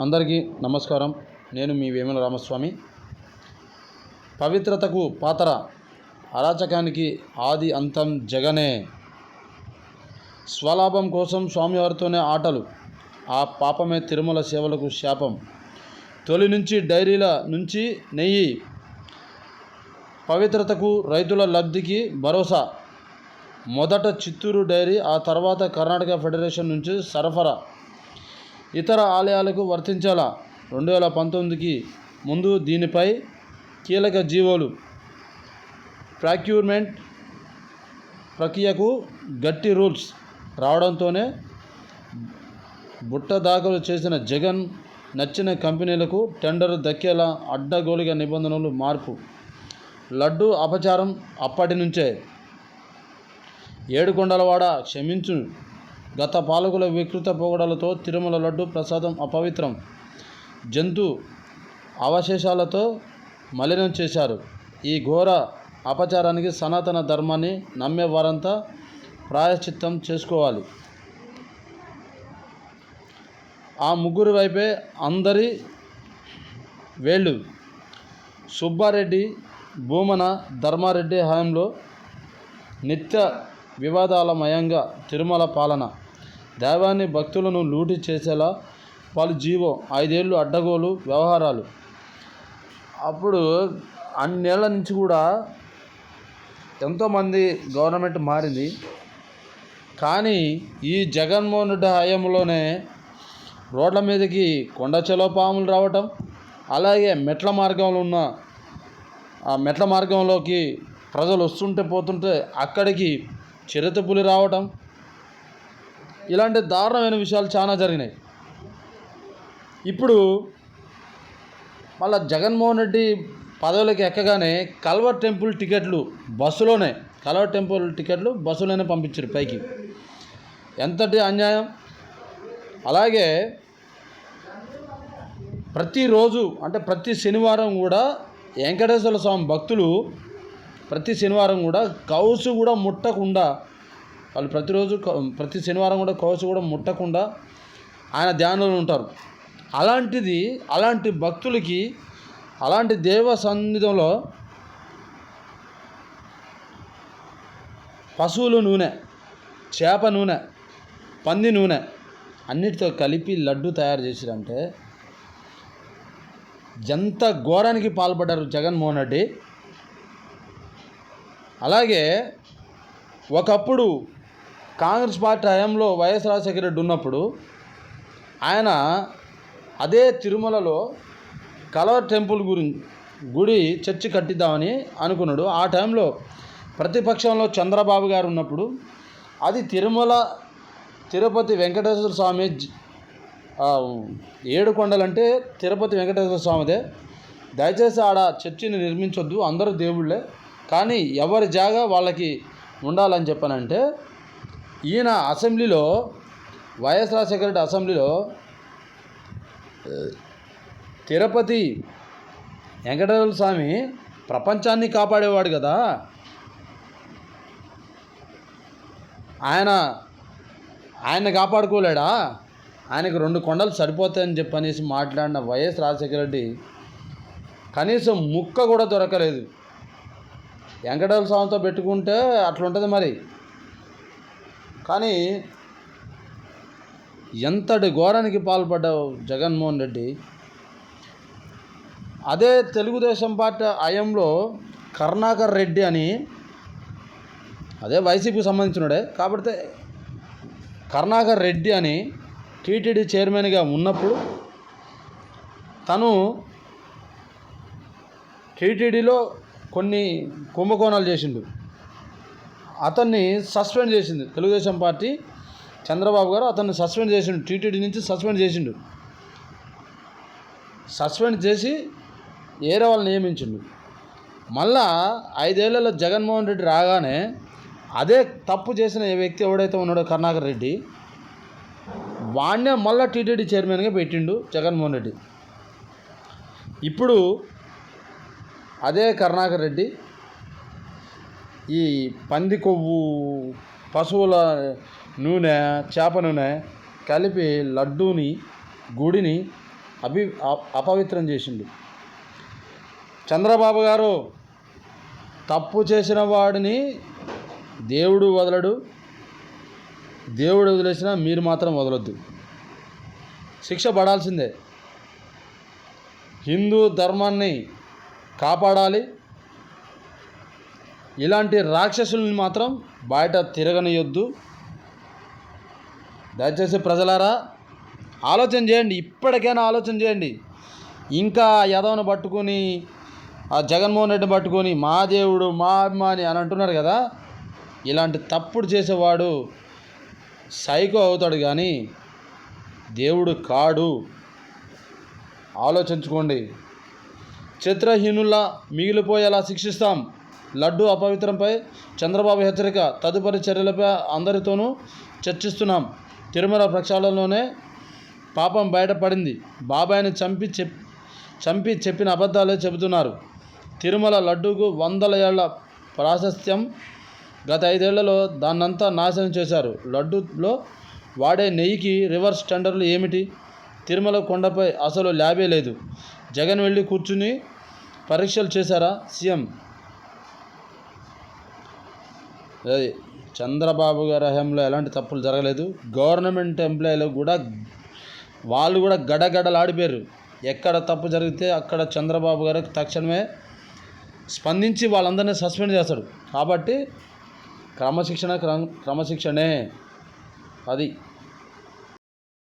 అందరికీ నమస్కారం. నేను మీ వేముల రామస్వామి. పవిత్రతకు పాతర అరాచకానికి ఆది అంతం జగనే. స్వలాభం కోసం స్వామివారితోనే ఆటలు. ఆ పాపమే తిరుమల సేవలకు శాపం. తొలి నుంచి డైరీల నుంచి నెయ్యి. పవిత్రతకు రైతుల లబ్ధికి భరోసా. మొదట చిత్తూరు డైరీ ఆ తర్వాత కర్ణాటక ఫెడరేషన్ నుంచి సరఫరా. ఇతర ఆలయాలకు వర్తించేలా? రెండు వేల పంతొమ్మిదికి ముందు దీనిపై కీలక జీవోలు. ప్రాక్యూర్మెంట్ ప్రక్రియకు గట్టి రూల్స్ రావడంతోనే బుట్ట దాఖలు చేసిన జగన్ నచ్చిన కంపెనీలకు టెండర్ దక్కేలా అడ్డగోలుగా నిబంధనలు మార్పు. లడ్డు అపచారం అప్పటి నుంచే. ఏడుకొండలవాడ క్షమించు గత పాలకుల వికృత పొగడలతో తిరుమల లడ్డు ప్రసాదం అపవిత్రం. జంతు అవశేషాలతో మలినం చేశారు. ఈ ఘోర అపచారానికి సనాతన ధర్మాన్ని నమ్మే వారంతా ప్రాయశ్చిత్తం చేసుకోవాలి. ఆ ముగ్గురు వైపే అందరి వేళ్ళు. సుబ్బారెడ్డి భూమన ధర్మారెడ్డి హయాంలో నిత్య వివాదాలమయంగా తిరుమల పాలన దైవాన్ని భక్తులను లూటి చేసేలా వాళ్ళు జీవో ఐదేళ్ళు అడ్డగోలు వ్యవహారాలు. అప్పుడు అన్నేళ్ళ నుంచి కూడా ఎంతోమంది గవర్నమెంట్ మారింది. కానీ ఈ జగన్మోహన్ రెడ్డి హయాంలోనే రోడ్ల మీదకి కొండ చెలో పాములు రావటం అలాగే మెట్ల మార్గంలో ఉన్న ఆ మెట్ల మార్గంలోకి ప్రజలు వస్తుంటే పోతుంటే అక్కడికి చిరుత పులి రావటం ఇలాంటి దారుణమైన విషయాలు చాలా జరిగినాయి. ఇప్పుడు మళ్ళా జగన్మోహన్ రెడ్డి పదవులకు ఎక్కగానే కల్వర్ టెంపుల్ టికెట్లు బస్సులోనే కల్వర్ టెంపుల్ టికెట్లు బస్సులోనే పంపించారు పైకి. ఎంతటి అన్యాయం? అలాగే ప్రతిరోజు అంటే ప్రతి శనివారం కూడా వెంకటేశ్వర స్వామి భక్తులు ప్రతి శనివారం కూడా కౌసు కూడా ముట్టకుండా వాళ్ళు ప్రతిరోజు ప్రతి శనివారం కూడా కవచ కూడా ముట్టకుండా ఆయన ధ్యానంలో ఉంటారు. అలాంటిది అలాంటి భక్తులకి అలాంటి దేవ సన్నిధిలో పశువుల నూనె చేప నూనె పంది నూనె అన్నిటితో కలిపి లడ్డు తయారు చేసిరంటే ఎంత ఘోరానికి పాల్పడ్డారు జగన్మోహన్ రెడ్డి. అలాగే ఒకప్పుడు కాంగ్రెస్ పార్టీ హయాంలో వైఎస్ రాజశేఖర రెడ్డి ఉన్నప్పుడు ఆయన అదే తిరుమలలో కలవర్ టెంపుల్ గురించి గుడి చర్చి కట్టిద్దామని అనుకున్నాడు. ఆ టైంలో ప్రతిపక్షంలో చంద్రబాబు గారు ఉన్నప్పుడు అది తిరుమల తిరుపతి వెంకటేశ్వర స్వామి ఏడు కొండలంటే తిరుపతి వెంకటేశ్వర స్వామిదే. దయచేసి ఆడ చర్చిని నిర్మించొద్దు అందరూ దేవుళ్ళే. కానీ ఎవరి జాగా వాళ్ళకి ఉండాలని చెప్పానంటే ఈయన అసెంబ్లీలో వైఎస్ రాజశేఖర రెడ్డి అసెంబ్లీలో తిరుపతి వెంకటేశ్వర స్వామి ప్రపంచాన్ని కాపాడేవాడు కదా. ఆయన ఆయన కాపాడుకోలేడా? ఆయనకు రెండు కొండలు సరిపోతాయని చెప్పనేసి మాట్లాడిన వైఎస్ రాజశేఖర రెడ్డి కనీసం ముక్క కూడా దొరకలేదు. వెంకటేశ్వర స్వామితో పెట్టుకుంటే అట్లుంటుంది మరి. కానీ ఎంతటి ఘోరానికి పాల్పడ్డావు జగన్మోహన్ రెడ్డి అదే తెలుగుదేశం పార్టీ హయంలో కరుణాకర్ రెడ్డి అని అదే వైసీపీకి సంబంధించినడే కాబట్టి కరుణాకర్ రెడ్డి అని టీటీడీ చైర్మన్గా ఉన్నప్పుడు తను టీటీడీలో కొన్ని కుంభకోణాలు చేసిండు. అతన్ని సస్పెండ్ చేసింది. తెలుగుదేశం పార్టీ చంద్రబాబు గారు అతన్ని సస్పెండ్ చేసిండు. టీటీడీ నుంచి సస్పెండ్ చేసిండు. సస్పెండ్ చేసి ఏరే వాళ్ళని నియమించిండు. మళ్ళా ఐదేళ్ళలో జగన్మోహన్ రెడ్డి రాగానే అదే తప్పు చేసిన వ్యక్తి ఎవడైతే ఉన్నాడో కరుణాకర్ రెడ్డి వాడినే మళ్ళీ టీటీడీ చైర్మన్గా పెట్టిండు జగన్మోహన్ రెడ్డి. ఇప్పుడు అదే కరుణాకర్ రెడ్డి ఈ పంది కొవ్వు పశువుల నూనె చేప నూనె కలిపి లడ్డూని గుడిని అభి అపవిత్రం చేసిండు. చంద్రబాబు గారు తప్పు చేసిన వాడిని దేవుడు వదలడు. దేవుడు వదిలేసినా మీరు మాత్రం వదలొద్దు. శిక్ష పడాల్సిందే. హిందూ ధర్మాన్ని కాపాడాలి. ఇలాంటి రాక్షసుల్ని మాత్రం బయట తిరగనియొద్దు. దయచేసి ప్రజలారా ఆలోచన చేయండి ఇప్పటికైనా ఆలోచన చేయండి. ఇంకా యదవను పట్టుకొని ఆ జగన్మోహన్ రెడ్డిని పట్టుకొని మా దేవుడు మా అభిమాని అని అంటున్నారు కదా ఇలాంటి తప్పుడు చేసేవాడు సైకో అవుతాడు కానీ దేవుడు కాడు. ఆలోచించుకోండి. చిత్రహీనులా మిగిలిపోయేలా శిక్షిస్తాం. లడ్డు అపవిత్రంపై చంద్రబాబు హెచ్చరిక తదుపరి చర్యలపై అందరితోనూ చర్చిస్తున్నాం. తిరుమల ప్రక్షాళనలోనే పాపం బయటపడింది. బాబాయ్ని చంపి చెప్ చంపి చెప్పిన అబద్ధాలే చెబుతున్నారు. తిరుమల లడ్డూకు వందల ఏళ్ళ ప్రాశస్త్యం. గత ఐదేళ్ళలో దాన్నంతా నాశనం చేశారు. లడ్డూలో వాడే నెయ్యికి రివర్స్ టెండర్లు ఏమిటి? తిరుమల కొండపై అసలు ల్యాబే లేదు. జగన్ వెళ్ళి కూర్చుని పరీక్షలు చేశారా? సీఎం అది చంద్రబాబు గారి హయాంలో ఎలాంటి తప్పులు జరగలేదు. గవర్నమెంట్ ఎంప్లాయీలు కూడా వాళ్ళు కూడా గడగడలాడిపోయారు. ఎక్కడ తప్పు జరిగితే అక్కడ చంద్రబాబు గారు తక్షణమే స్పందించి వాళ్ళందరినీ సస్పెండ్ చేస్తాడు. కాబట్టి క్రమశిక్షణ క్రమశిక్షణే అది.